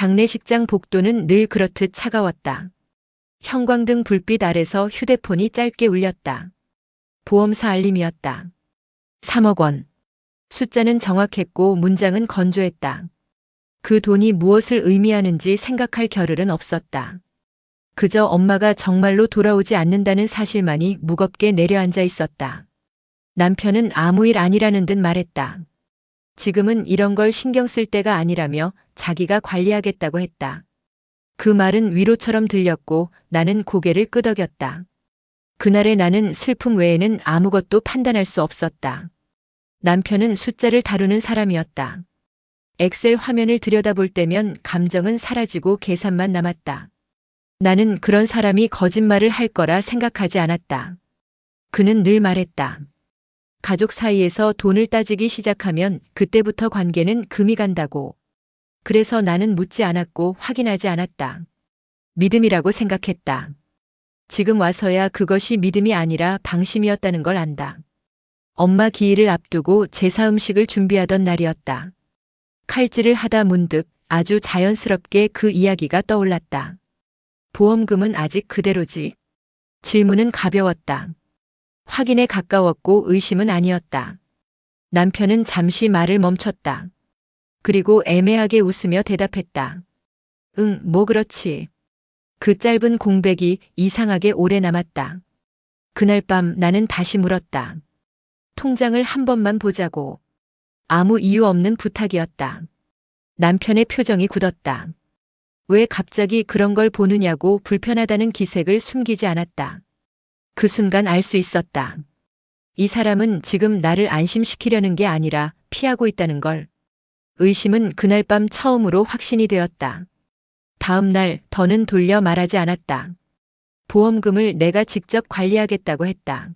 장례식장 복도는 늘 그렇듯 차가웠다. 형광등 불빛 아래서 휴대폰이 짧게 울렸다. 보험사 알림이었다. 3억 원. 숫자는 정확했고 문장은 건조했다. 그 돈이 무엇을 의미하는지 생각할 겨를은 없었다. 그저 엄마가 정말로 돌아오지 않는다는 사실만이 무겁게 내려앉아 있었다. 남편은 아무 일 아니라는 듯 말했다. 지금은 이런 걸 신경 쓸 때가 아니라며 자기가 관리하겠다고 했다. 그 말은 위로처럼 들렸고 나는 고개를 끄덕였다. 그날의 나는 슬픔 외에는 아무것도 판단할 수 없었다. 남편은 숫자를 다루는 사람이었다. 엑셀 화면을 들여다볼 때면 감정은 사라지고 계산만 남았다. 나는 그런 사람이 거짓말을 할 거라 생각하지 않았다. 그는 늘 말했다. 가족 사이에서 돈을 따지기 시작하면 그때부터 관계는 금이 간다고. 그래서 나는 묻지 않았고 확인하지 않았다. 믿음이라고 생각했다. 지금 와서야 그것이 믿음이 아니라 방심이었다는 걸 안다. 엄마 기일을 앞두고 제사 음식을 준비하던 날이었다. 칼질을 하다 문득 아주 자연스럽게 그 이야기가 떠올랐다. 보험금은 아직 그대로지. 질문은 가벼웠다. 확인에 가까웠고 의심은 아니었다. 남편은 잠시 말을 멈췄다. 그리고 애매하게 웃으며 대답했다. 응, 뭐 그렇지. 그 짧은 공백이 이상하게 오래 남았다. 그날 밤 나는 다시 물었다. 통장을 한 번만 보자고. 아무 이유 없는 부탁이었다. 남편의 표정이 굳었다. 왜 갑자기 그런 걸 보느냐고 불편하다는 기색을 숨기지 않았다. 그 순간 알 수 있었다. 이 사람은 지금 나를 안심시키려는 게 아니라 피하고 있다는 걸. 의심은 그날 밤 처음으로 확신이 되었다. 다음 날 더는 돌려 말하지 않았다. 보험금을 내가 직접 관리하겠다고 했다.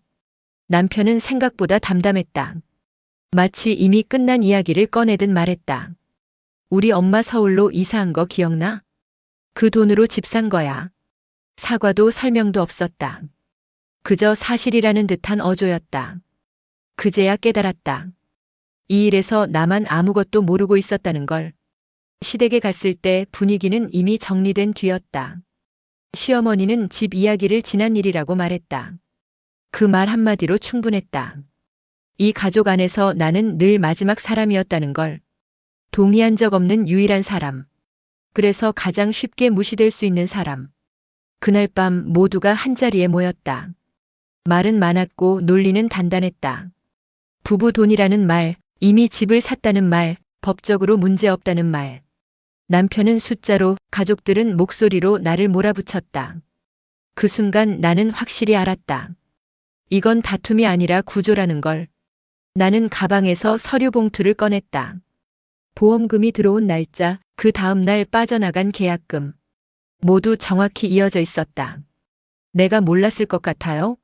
남편은 생각보다 담담했다. 마치 이미 끝난 이야기를 꺼내듯 말했다. 우리 엄마 서울로 이사한 거 기억나? 그 돈으로 집 산 거야. 사과도 설명도 없었다. 그저 사실이라는 듯한 어조였다. 그제야 깨달았다. 이 일에서 나만 아무것도 모르고 있었다는 걸. 시댁에 갔을 때 분위기는 이미 정리된 뒤였다. 시어머니는 집 이야기를 지난 일이라고 말했다. 그 말 한마디로 충분했다. 이 가족 안에서 나는 늘 마지막 사람이었다는 걸. 동의한 적 없는 유일한 사람. 그래서 가장 쉽게 무시될 수 있는 사람. 그날 밤 모두가 한자리에 모였다. 말은 많았고 논리는 단단했다. 부부 돈이라는 말, 이미 집을 샀다는 말, 법적으로 문제 없다는 말. 남편은 숫자로, 가족들은 목소리로 나를 몰아붙였다. 그 순간 나는 확실히 알았다. 이건 다툼이 아니라 구조라는 걸. 나는 가방에서 서류 봉투를 꺼냈다. 보험금이 들어온 날짜, 그 다음 날 빠져나간 계약금. 모두 정확히 이어져 있었다. 내가 몰랐을 것 같아요?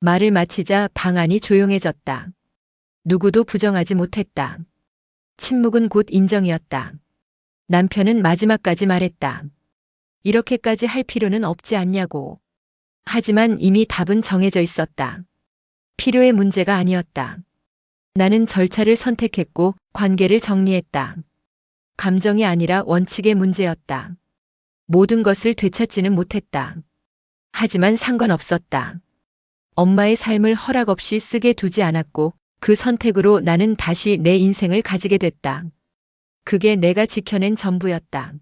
말을 마치자 방안이 조용해졌다. 누구도 부정하지 못했다. 침묵은 곧 인정이었다. 남편은 마지막까지 말했다. 이렇게까지 할 필요는 없지 않냐고. 하지만 이미 답은 정해져 있었다. 필요의 문제가 아니었다. 나는 절차를 선택했고 관계를 정리했다. 감정이 아니라 원칙의 문제였다. 모든 것을 되찾지는 못했다. 하지만 상관없었다. 엄마의 삶을 허락 없이 쓰게 두지 않았고 그 선택으로 나는 다시 내 인생을 가지게 됐다. 그게 내가 지켜낸 전부였다.